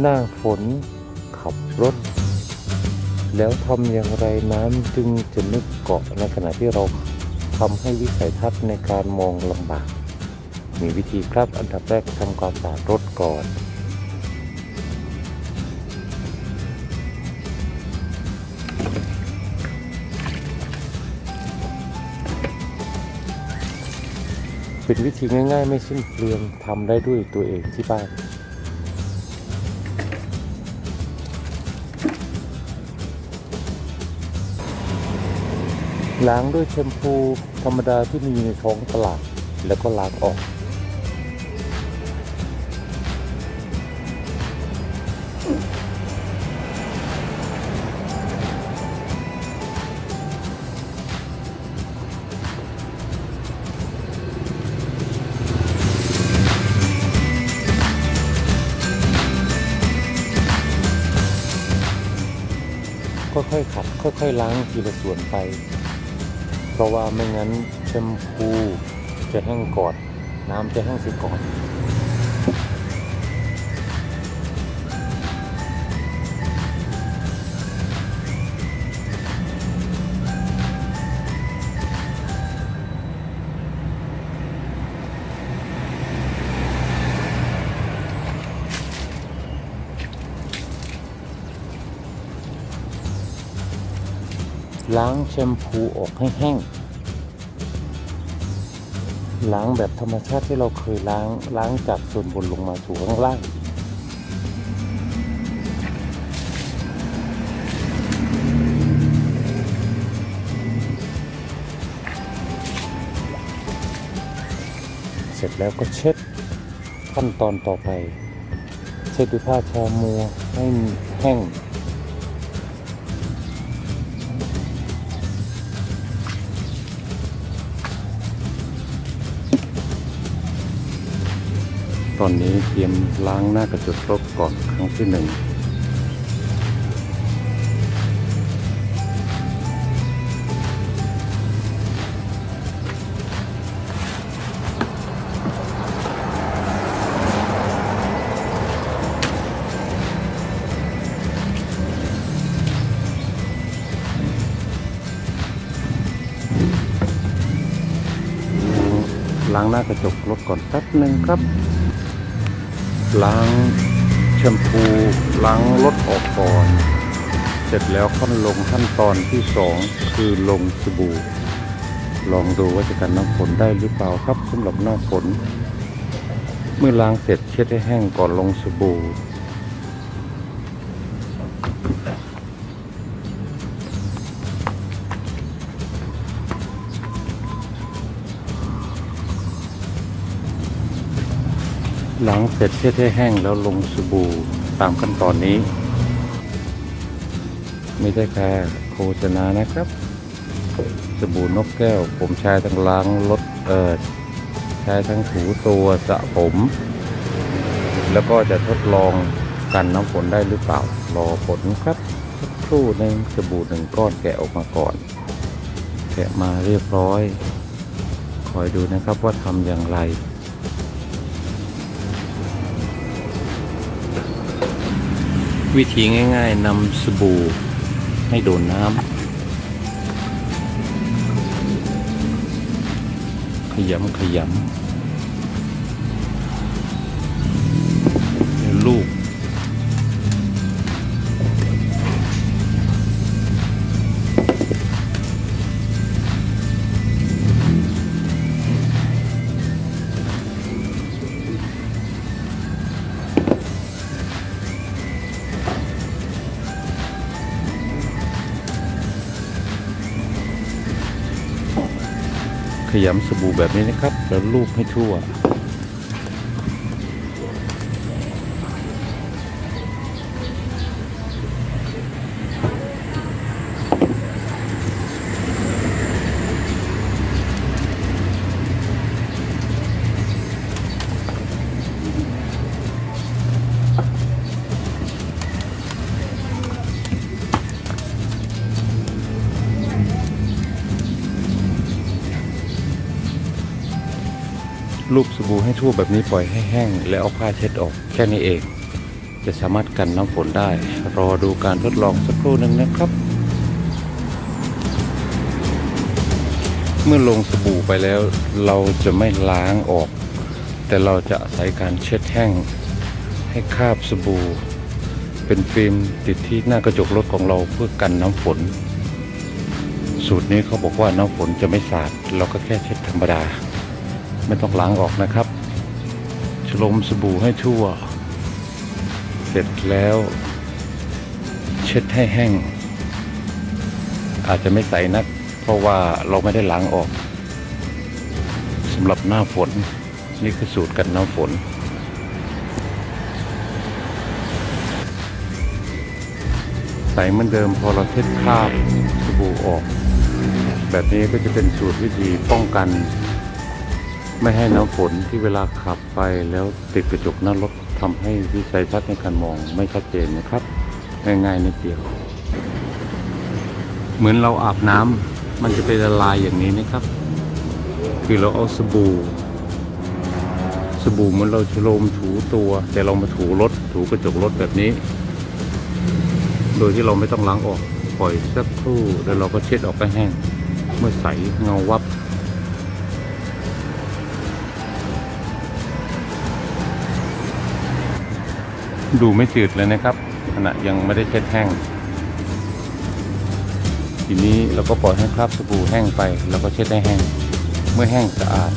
หน้าฝนขับรถ แล้วทำอย่างไรน้ำจึงจะนึกเกาะในขณะที่เราทำให้วิสัยทัศน์ในการมองลำบาก มีวิธีครับอันดับแรกทำความสะอาดรถก่อนเป็นวิธีง่ายๆ ไม่สิ้นเปลืองทำได้ด้วยตัวเองที่บ้าน ล้างด้วยแชมพูธรรมดาที่มีในท้องตลาด แล้วก็ล้างออก ค่อยๆขัด ค่อยๆล้างทีละส่วนไป เพราะว่าไม่งั้นแชมพูจะแห้งก่อนน้ำจะแห้งเสียก่อน ล้างแชมพูออกให้แห้ง ล้างแบบธรรมชาติที่เราเคยล้างล้างจากส่วนบนลงมาสู่ข้างล่างเสร็จแล้วก็เช็ดขั้นตอนต่อไป เช็ดด้วยผ้าชามัวให้แห้ง ตอนนี้เตรียมล้างหน้ากระจกรถก่อนครั้งที่หนึ่งล้างหน้ากระจกรถก่อนแป๊บหนึ่งครับ ล้างแชมพูล้างรถออกก่อน เสร็จแล้วขั้นลงขั้นตอนที่สองคือลงสบู่ ลองดูว่าจะกันน้ำฝนได้หรือเปล่าครับสำหรับหน้าฝน เมื่อล้างเสร็จเช็ดให้แห้งก่อนลงสบู่ หลังเสร็จเช็ดให้แห้งแล้วลงสบู่ตามขั้นตอนนี้ ไม่ได้แค่โฆษณานะครับ สบู่นกแก้ว ผมใช้ทั้งล้างรถเอิดใช้ทั้งถูตัวสระผม แล้วก็จะทดลองกันน้ำฝนได้หรือเปล่า รอผลครับสักครู่หนึ่งสบู่หนึ่งก้อนแกะออกมาก่อน แกะมาเรียบร้อย คอยดูนะครับว่าทำอย่างไร วิธีง่าย ๆนำสบู่ให้โดนน้ำขยำขยำ ขยำสบู่แบบนี้นะครับ แล้วลูบให้ทั่ว ลูบสบู่ให้ทั่วแบบนี้ปล่อยให้แห้ง แล้วเอาผ้าเช็ดออกแค่นี้เอง จะสามารถกันน้ำฝนได้ รอดูการทดลองสักครู่หนึ่งนะครับ เมื่อลงสบู่ไปแล้วเราจะไม่ล้างออก แต่เราจะอาศัยการเช็ดแห้ง ให้คราบสบู่ เป็นฟิล์มติดที่หน้ากระจกรถของเราเพื่อกันน้ำฝน สูตรนี้เขาบอกว่าน้ำฝนจะไม่สาดเราก็แค่เช็ดธรรมดา ไม่ต้องล้างออกนะครับชโลมสบู่ให้ทั่ว เสร็จแล้ว เช็ดให้แห้ง อาจจะไม่ใสนัก เพราะว่าเราไม่ได้ล้างออกสำหรับหน้าฝน นี่คือสูตรกันน้ำฝนใสเหมือนเดิมพอเราเช็ดคราบสบู่ออก แบบนี้ก็จะเป็นสูตรวิธีป้องกัน ไม่ให้น้ำฝนที่เวลาขับไปแล้วติดกระจกหน้ารถทำให้วิสัยทัศน์ในการมองไม่ชัดเจนนะครับ ง่ายๆนิดเดียว เหมือนเราอาบน้ำมันจะเป็นละลายอย่างนี้นะครับ คือเราเอาสบู่สบู่เหมือนเราชโลมถูตัว แต่เรามาถูรถถูกระจกรถแบบนี้ โดยที่เราไม่ต้องล้างออกปล่อยสักครู่แล้วเราก็เช็ดออกให้แห้ง เมื่อใสเงาวับ ดูไม่จืดเลยนะครับขณะยังไม่ได้เช็ดแห้ง ทีนี้เราก็ปล่อยให้คราบสบู่แห้งไปแล้วก็เช็ดให้แห้ง เมื่อแห้งสะอาด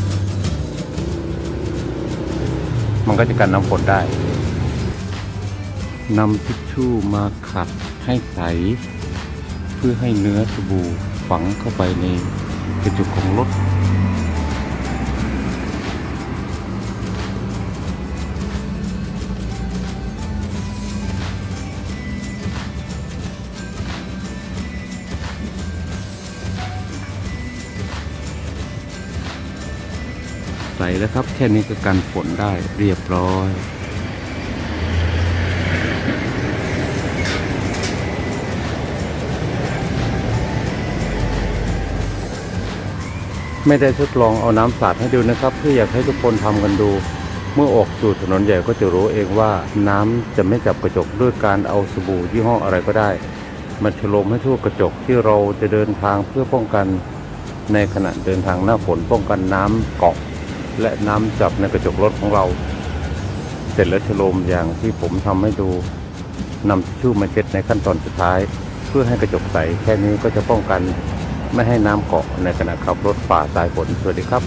มันก็จะกันน้ำฝนได้นำทิชชู่มาขัดให้ใส เพื่อให้เนื้อสบู่ฝังเข้าไปในกระจุกของรถ แล้วครับ แค่นี้ก็กันฝนได้เรียบร้อย ไม่ได้ทดลองเอาน้ำสาดให้ดูนะครับเพื่ออยากให้ทุกคนทำกันดู เมื่อออกสู่ถนนใหญ่ก็จะรู้เองว่าน้ำจะไม่จับกระจกด้วยการเอาสบู่ยี่ห้ออะไรก็ได้มาฉโลมให้ทั่วกระจกที่เราจะเดินทางเพื่อป้องกันในขณะเดินทางหน้าฝนป้องกันน้ำเกาะ และน้ำจับในกระจกรถของเรา เสร็จแล้วชโลมอย่างที่ผมทำให้ดูนำชชู่มาเช็ดในขั้นตอนสุดท้าย เพื่อให้กระจกใสแค่นี้ก็จะป้องกัน ไม่ให้น้ำเกาะในขณะขับรถฝ่าสายฝนสวัสดีครับ